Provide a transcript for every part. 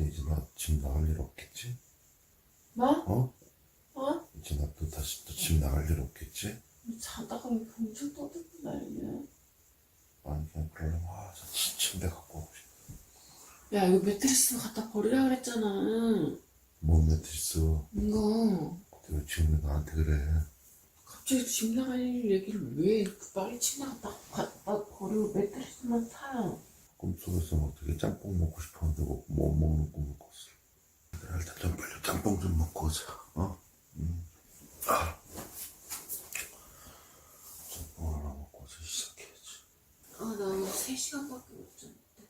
근데 이제 나 집 나갈 일 없겠지? 뭐? 어? 어? 이제 나 또 다시 또 집 나갈 일 없겠지? 자다가 왜 엄청 떠들고 난리야? 아니 그냥 그러려면 아, 저 침대 갖고 오고 싶어. 야 이거 매트리스 갖다 버리라 그랬잖아 뭐 매트리스 이거 왜 지금 나한테 그래? 갑자기 집 나갈 얘기를 왜 빨리 집 나갔다 갖다 버리고 매트리스만 사 꿈속에서는 어떻게 짬뽕 먹고 싶었는데 뭐, 못 먹는 꿈을 꿨어. 내가 일단 좀 빨리 짬뽕 좀 먹고 오자. 어? 음. 아. 짬뽕 하나 먹고 오자 시작해야지. 아나 오늘 3시간밖에 못 잤는데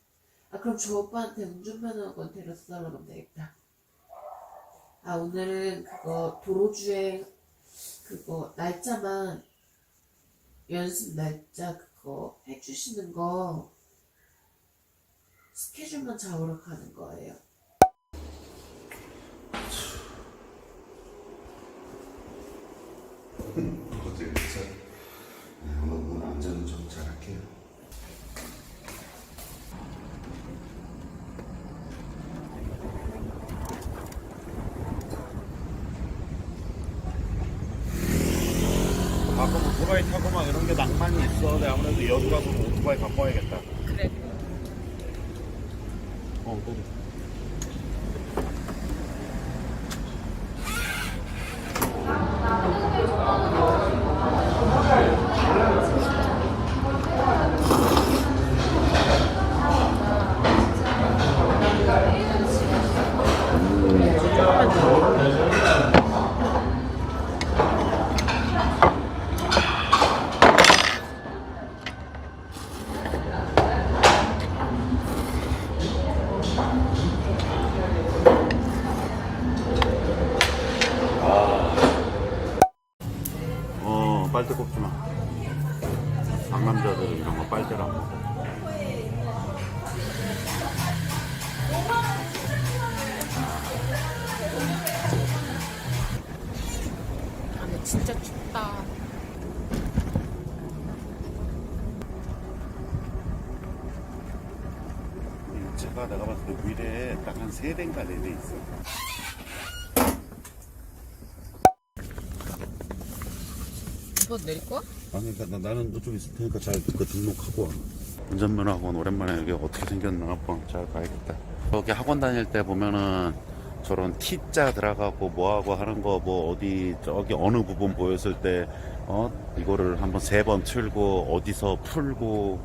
아 그럼 저 오빠한테 운전면허권 데려다 달라고 하면 되겠다 아 오늘은 그거 도로주행 그거 날짜만 연습 날짜 그거 해주시는 거 스케줄만 잡으러 가는 거예요 괜찮아? 네, 오늘 오늘 안전은 좀 잘할게요. 가끔 오토바이 타고 막 이런 게 낭만이 있어. 근데 아무래도 여기 가서 오토바이 갖고 와야겠다. 그래 어, 한 세 대인가 네 대 있어. 오빠 내릴 거야? 아니, 나, 나는 저쪽에 있을 테니까 잘그 등록하고 와. 운전면허 학원 오랜만에 여기 어떻게 생겼나 한번 잘 봐야겠다. 여기 학원 다닐 때 보면은 저런 T자 들어가고 뭐하고 하는 거 뭐 어디 저기 어느 부분 보였을 때 어? 이거를 한번 세 번 틀고 어디서 풀고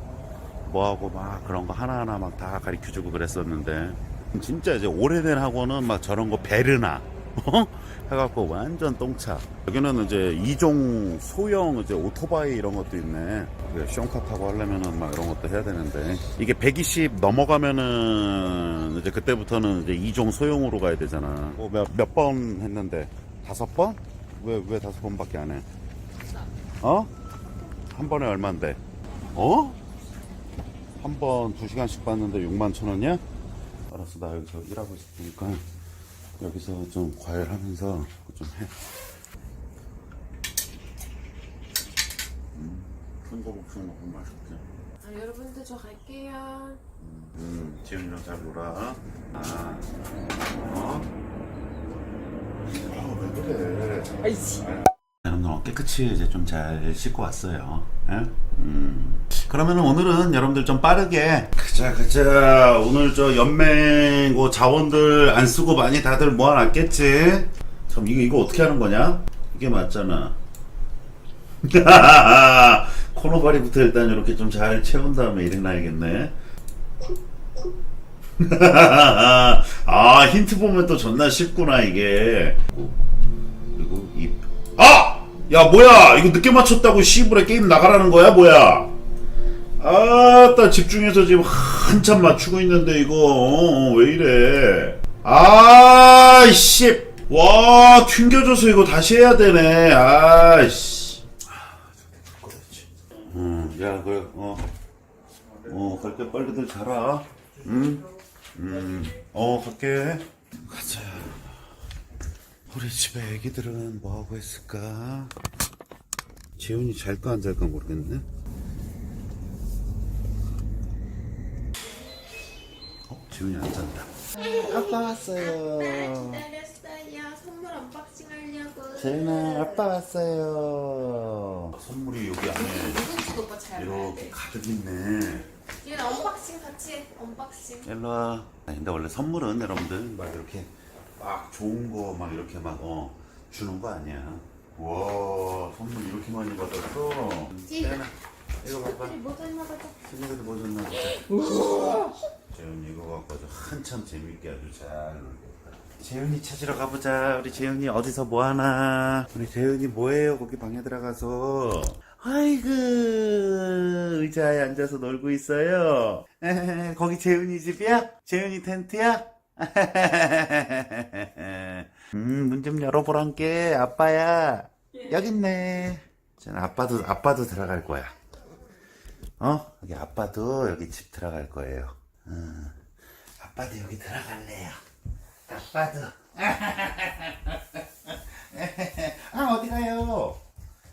뭐하고 막 그런 거 하나하나 막 다 가르쳐 주고 그랬었는데 진짜 이제 오래된 학원은 막 저런 거 베르나 어? 해갖고 완전 똥차 여기는 이제 이종 소형 이제 오토바이 이런 것도 있네 그 시험카 타고 하려면은 막 이런 것도 해야 되는데 이게 120 넘어가면은 이제 그때부터는 이제 이종 소형으로 가야 되잖아 뭐몇번 했는데 다섯 번? 왜 왜 다섯 번밖에 안 해? 어? 한 번에 얼만데? 어? 한 번 두 시간씩 봤는데 6만 천 원이야? 알았어 나 여기서 일하고 있으니까 여기서 좀 과일 하면서 좀 해. 음, 큰거 복숭아 먹으면 맛있게. 아 여러분들 저 갈게요 음, 지훈이랑 잘 놀아. 아, 어? 아, 왜 그래? 아이씨 여 러분들 깨끗이 이제 좀 잘 씻고 왔어요. 예? 음. 그러면 오늘은 여러분들 좀 빠르게 가자 가자 오늘 저 연맹고 자원들 안 쓰고 많이 다들 모아놨겠지? 참 이거 이거 어떻게 하는 거냐? 이게 맞잖아. 코너바리부터 일단 이렇게 좀 잘 채운 다음에 일행 나야겠네. 아 힌트 보면 또 존나 쉽구나 이게. 그리고 이 아! 야 뭐야? 이거 늦게 맞췄다고 시부레 게임 나가라는 거야 뭐야? 아따 집중해서 지금 한참 맞추고 있는데 이거. 어, 어, 왜 이래? 아이씨. 와 튕겨져서 이거 다시 해야 되네. 아이씨. 음야 그래 어어 갈게. 빨리들 자라. 응음어 갈게. 가자 우리 집에 애기들은 뭐하고 있을까? 재훈이 잘까 안 잘까 모르겠네. 어? 재훈이 안 잔다. 아빠 왔어요. 기다렸어요. 선물 언박싱 하려고. 재윤아, 아빠 왔어요. 선물이 여기 안에 누군지도 오빠 잘 봐야 이렇게 돼. 가득 있네. 얘는 언박싱 같이 해. 언박싱. 일로 와. 아니, 근데 원래 선물은 여러분들 막 이렇게 막 좋은 거 막 이렇게 막 어, 주는 거 아니야. 와, 선물 이렇게 많이 받았어. 재윤아, 이거 봐봐. 뭐 줬나 보자. 승희도 뭐 줬나 보자. 재윤이 이거 갖고 아주 한참 재밌게 아주 잘 놀겠다. 재윤이 찾으러 가보자. 우리 재윤이 어디서 뭐 하나? 우리 재윤이 뭐해요? 거기 방에 들어가서. 아이고, 의자에 앉아서 놀고 있어요. 거기 재윤이 집이야? 재윤이 텐트야? 음, 문 좀 열어보란게. 아빠야. 여기 있네. 자, 아빠도, 아빠도 들어갈 거야. 어? 여기 아빠도 여기 집 들어갈 거예요. 어. 아빠도 여기 들어갈래요. 아빠도. 아, 어디 가요?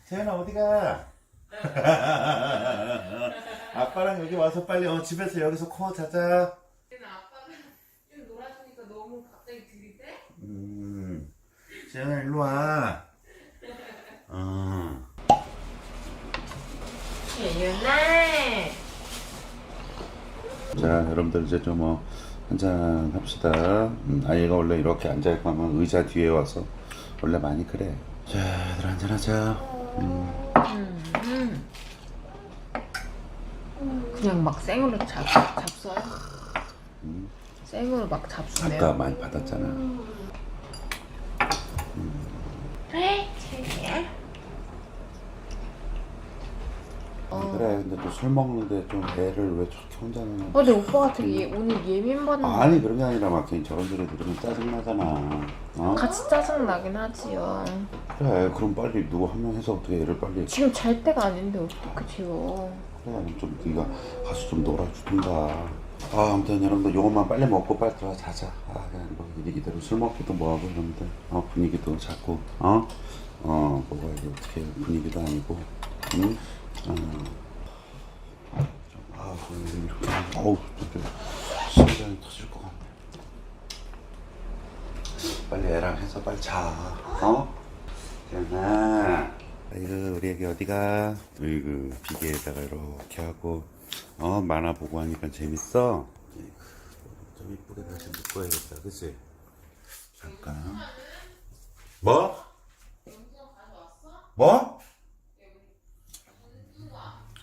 재현아, 어디 가? 아빠랑 여기 와서 빨리, 어, 집에서 여기서 코어 자자. 얘는 아빠가 좀 놀아주니까 너무 갑자기 들이대? 음. 재현아, 일로 와. 어. 예윤아. 자, 여러분들 이제 좀 뭐 한잔 합시다. 음, 아이가 원래 이렇게 앉아 있고 하면 의자 뒤에 와서 원래 많이 그래. 자, 얘들 한잔 하자. 음. 그냥 막 생으로 잡, 잡숴요? 생으로 막 잡수네요. 아까 많이 받았잖아. 어. 그래, 근데 또 술 먹는데 좀 애를 왜 저렇게 혼자 내냐. 어, 근데 오빠가 되게 오늘 예민 받는 아니, 그런 게 아니라 막 저런 소리 들으면 짜증나잖아. 어? 같이 짜증 나긴 하지요. 그래, 그럼 빨리 누구 한 명 해서 어떻게 애를 빨리. 지금 잘 때가 아닌데 어떻게 지워? 그래, 좀 네가 가서 좀 놀아주든가. 아, 아무튼 여러분들 요것만 빨리 먹고 빨리 들어가 자자. 아, 그냥 뭐 이대로 술 먹기도 뭐하고 여러분들. 어, 분위기도 자꾸, 어? 어, 뭐가 이게 어떻게 분위기도 아니고, 응? 어. 좀, 아, 그럼 이렇게, 어우, 심장이 터질 것 같네. 빨리 애랑 해서 빨리 자, 어? 태연아. 아이고, 우리 애기 어디가? 아이고, 비계에다가 이렇게 하고, 어, 만화 보고 하니까 재밌어? 좀 이쁘게 다시 묶어야겠다, 그치? 잠깐. 뭐? 뭐?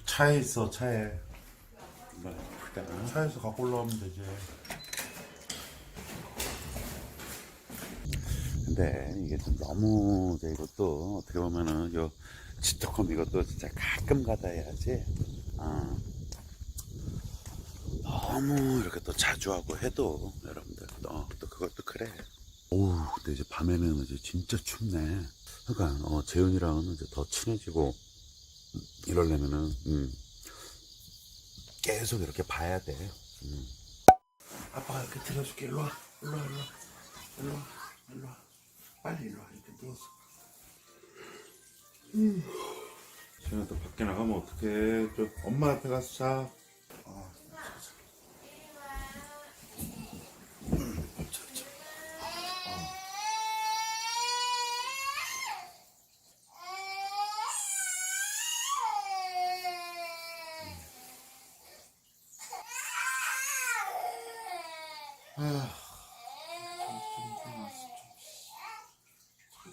차에 있어, 차에. 차에서 갖고 올라오면 되지. 근데 이게 좀 너무 이것도 어떻게 보면은 요 집토컴 이것도 진짜 가끔 가다 해야지. 어. 너무 이렇게 또 자주 하고 해도 여러분들 어, 또 그것도 그래. 오, 근데 이제 밤에는 이제 진짜 춥네. 그러니까 어, 재훈이랑은 이제 더 친해지고 음, 이러려면은 음, 계속 이렇게 봐야 돼. 음. 아빠가 이렇게 들어줄게. 일로 와, 일로 와, 일로 와, 일로 와, 일로 와. 빨리 일로 와. 이렇게 누워서. 음. 지금 또 밖에 나가면 어떡해. 저 엄마 앞에 가서 자. 어. 음, 자, 자. 아, 좀, 좀, 좀 왔어,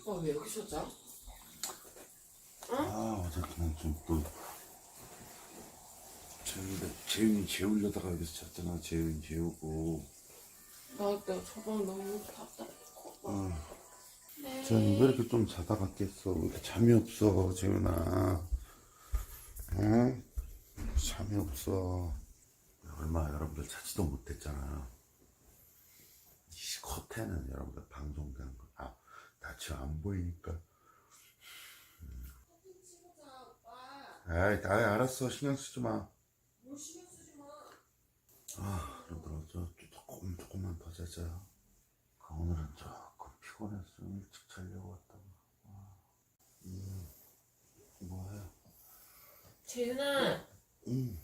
좀. 오빠 왜 여기서 자? 아, 어제 그냥 좀 또. 재훈이, 재훈이 재우려다가 여기서 잤잖아. 재훈이 재우고. 나 이때 저번 너무 답답했고. 어. 네. 재훈이 왜 이렇게 좀 자다가 깼어? 왜 이렇게 잠이 없어, 재훈아? 응? 잠이 없어. 얼마 여러분들 자지도 못했잖아. 이 겉에는 여러분들 방송된 거. 지금 안 보이니까. 아이, 아, 알았어. 신경 쓰지 마. 아, 여러분들, 저, 조금, 조금만 더 자자. 아, 오늘은 조금 피곤해서 좀 일찍 자려고 왔다가. 아, 음, 뭐해? 재윤아, 음,